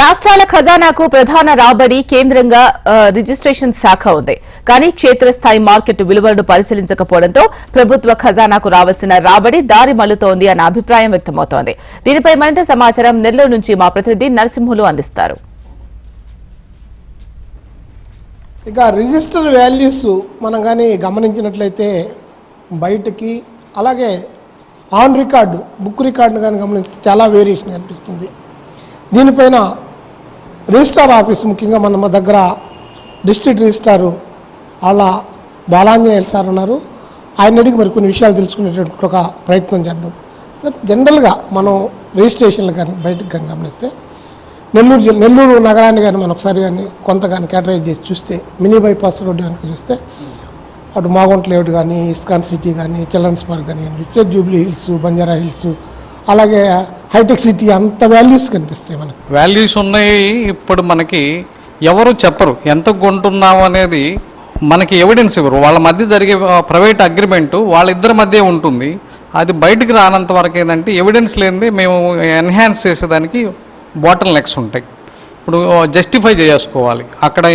రాష్ట్రాల ఖజానాకు ప్రధాన రాబడి కేంద్రంగా రిజిస్ట్రేషన్ శాఖ ఉంది. కానీ క్షేత్రస్థాయి మార్కెట్ విలువలను పరిశీలించకపోవడంతో ప్రభుత్వ ఖజానాకు రావాల్సిన రాబడి దారి మళ్ళుతోంది అన్న అభిప్రాయం వ్యక్తమవుతోంది. దీనిపై మరింత సమాచారం నెల్లూరు నుంచి మా ప్రతినిధి నరసింహులు అందిస్తారు. ఇక రిజిస్టర్ వాల్యూస్ మనం కానీ గమనించినట్లయితే బయటకి అలాగే ఆన్ రికార్డు బుక్ రికార్డును కానీ గమనిస్తే చాలా వేరియేషన్ కనిపిస్తుంది. దీనిపైన రిజిస్ట్రార్ ఆఫీస్ ముఖ్యంగా మన దగ్గర డిస్ట్రిక్ట్ రిజిస్ట్రారు వాళ్ళ బాలాంజనేయులు సార్ ఉన్నారు. ఆయన అడిగి మరి కొన్ని విషయాలు తెలుసుకునేటటువంటి ఒక ప్రయత్నం చేద్దాం. సార్ జనరల్గా మనం రిజిస్ట్రేషన్లు కానీ బయటకు కానీ గమనిస్తే నెల్లూరు జిల్లా నెల్లూరు నగరాన్ని కానీ మనం ఒకసారి కానీ కొంత కానీ కేటరైజ్ చేసి చూస్తే మినీ బైపాస్ రోడ్డు కనుక చూస్తే అటు మాగుంట లేఅవుట్ కానీ ఇస్కాన్ సిటీ కానీ చిల్డ్రన్స్ పార్క్ కానీ చూస్తే జూబ్లీ హిల్స్ బంజారా హిల్స్ అలాగే హైటెక్ సిటీ అంత వాల్యూస్ కనిపిస్తాయి మనకి. వాల్యూస్ ఉన్నాయి ఇప్పుడు మనకి ఎవరు చెప్పరు ఎంత కొంటున్నావు అనేది మనకి ఎవిడెన్స్ ఇవ్వరు. వాళ్ళ మధ్య జరిగే ప్రైవేట్ అగ్రిమెంట్ వాళ్ళిద్దరి మధ్య ఉంటుంది. అది బయటికి రానంత వరకు ఏంటంటే ఎవిడెన్స్ లేనిది మేము ఎన్హాన్స్ చేసేదానికి బాటిల్ నెక్స్ ఉంటాయి. ఇప్పుడు జస్టిఫై చేసుకోవాలి అక్కడ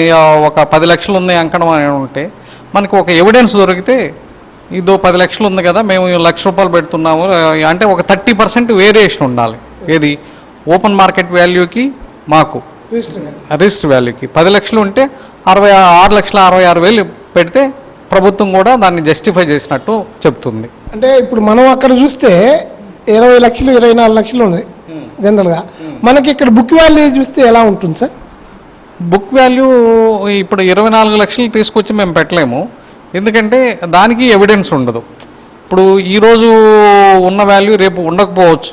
ఒక పది లక్షలు ఉన్నాయి అంకణం అని ఉంటే మనకు ఒక ఎవిడెన్స్ దొరికితే ఇదో పది లక్షలు ఉంది కదా మేము లక్ష రూపాయలు పెడుతున్నాము. అంటే ఒక థర్టీ పర్సెంట్ వేరియేషన్ ఉండాలి. ఏది? ఓపెన్ మార్కెట్ వాల్యూకి మాకు. రిజిస్టర్ వాల్యూకి పది లక్షలు ఉంటే అరవై ఆరు లక్షల అరవై ఆరు వేలు పెడితే ప్రభుత్వం కూడా దాన్ని జస్టిఫై చేసినట్టు చెప్తుంది. అంటే ఇప్పుడు మనం అక్కడ చూస్తే ఇరవై లక్షలు ఇరవై నాలుగు లక్షలు ఉన్నాయి జనరల్గా. మనకి ఇక్కడ బుక్ వాల్యూ చూస్తే ఎలా ఉంటుంది సార్? బుక్ వాల్యూ ఇప్పుడు ఇరవై నాలుగు లక్షలు తీసుకొచ్చి మేము పెట్టలేము. ఎందుకంటే దానికి ఎవిడెన్స్ ఉండదు. ఇప్పుడు ఈరోజు ఉన్న వాల్యూ రేపు ఉండకపోవచ్చు.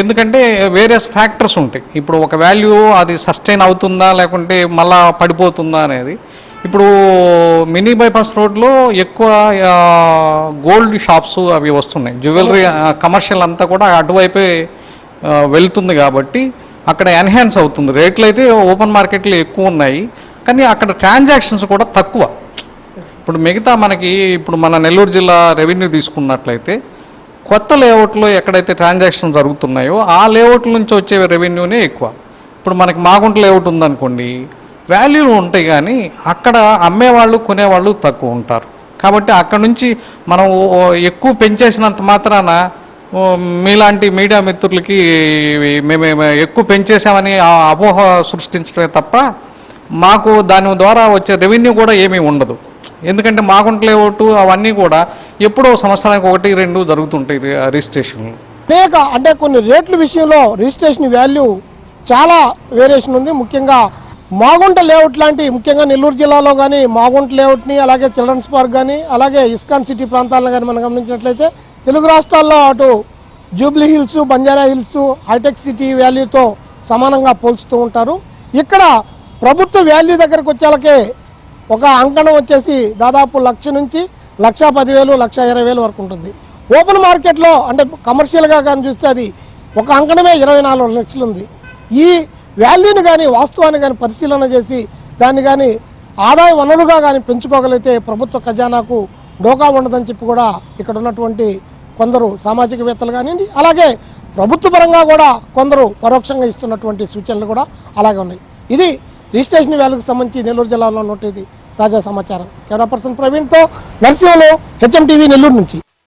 ఎందుకంటే వేరియస్ ఫ్యాక్టర్స్ ఉంటాయి. ఇప్పుడు ఒక వాల్యూ అది సస్టైన్ అవుతుందా లేకుంటే మళ్ళా పడిపోతుందా అనేది. ఇప్పుడు మినీ బైపాస్ రోడ్లో ఎక్కువ గోల్డ్ షాప్స్ అవి వస్తున్నాయి. జ్యువెలరీ కమర్షియల్ అంతా కూడా అటువైపే వెళ్తుంది కాబట్టి అక్కడ ఎన్హాన్స్ అవుతుంది. రేట్లు అయితే ఓపెన్ మార్కెట్లో ఎక్కువ ఉన్నాయి. కానీ అక్కడ ట్రాన్సాక్షన్స్ కూడా తక్కువ. ఇప్పుడు మిగతా మనకి ఇప్పుడు మన నెల్లూరు జిల్లా రెవెన్యూ తీసుకున్నట్లయితే కొత్త లేఅవుట్లో ఎక్కడైతే ట్రాన్సాక్షన్ జరుగుతున్నాయో ఆ లేఅవుట్ నుంచి వచ్చే రెవెన్యూనే ఎక్కువ. ఇప్పుడు మనకి మాగుంట లేఅవుట్ ఉందనుకోండి వాల్యూలు ఉంటాయి కానీ అక్కడ అమ్మేవాళ్ళు కొనేవాళ్ళు తక్కువ ఉంటారు. కాబట్టి అక్కడ నుంచి మనం ఎక్కువ పెంచేసినంత మాత్రాన మీలాంటి మీడియా మిత్రులకి మేము ఎక్కువ పెంచేసామని ఆ అపోహ సృష్టించడమే తప్ప మాకు దాని ద్వారా వచ్చే రెవెన్యూ కూడా ఏమీ ఉండదు. ఎందుకంటే మాగుంట లేఅవుట్ అవన్నీ కూడా ఎప్పుడో సంవత్సరానికి ఒకటి రెండు జరుగుతుంటాయి రిజిస్ట్రేషన్లు. అనేక అంటే కొన్ని రేట్ల విషయంలో రిజిస్ట్రేషన్ వాల్యూ చాలా వేరియేషన్ ఉంది. ముఖ్యంగా మాగుంట లేఅవుట్ లాంటి ముఖ్యంగా నెల్లూరు జిల్లాలో కానీ మాగుంట లేఅవుట్ని అలాగే చిల్డ్రన్స్ పార్క్ కానీ అలాగే ఇస్కాన్ సిటీ ప్రాంతాలను కానీ మనం గమనించినట్లయితే తెలుగు రాష్ట్రాల్లో అటు జూబ్లీ హిల్స్ బంజారా హిల్స్ హైటెక్ సిటీ వాల్యూతో సమానంగా పోల్చుతూ ఉంటారు. ఇక్కడ ప్రభుత్వ వాల్యూ దగ్గరకు వచ్చేలకే ఒక అంకణం వచ్చేసి దాదాపు లక్ష నుంచి లక్ష పదివేలు లక్ష ఇరవై వేలు వరకు ఉంటుంది. ఓపెన్ మార్కెట్లో అంటే కమర్షియల్గా కానీ చూస్తే అది ఒక అంకణమే ఇరవై నాలుగు లక్షలు ఉంది. ఈ వాల్యూని కానీ వాస్తవాన్ని కానీ పరిశీలన చేసి దాన్ని కానీ ఆదాయ వనరుగా కానీ పెంచుకోగలిగితే ప్రభుత్వ ఖజానాకు డోకా ఉండదని చెప్పి కూడా ఇక్కడ ఉన్నటువంటి కొందరు సామాజికవేత్తలు కానివ్వండి అలాగే ప్రభుత్వ పరంగా కూడా కొందరు పరోక్షంగా ఇస్తున్నటువంటి సూచనలు కూడా అలాగే ఉన్నాయి. ఇది రిజిస్ట్రేషన్ వ్యాల్యూకి సంబంధించి నెల్లూరు జిల్లాలో ఉన్నటువంటి తాజా సమాచారం. కెమెరా పర్సన్ ప్రవీణ్తో నర్సింహలో హెచ్ఎం టీవీ నెల్లూరు నుంచి.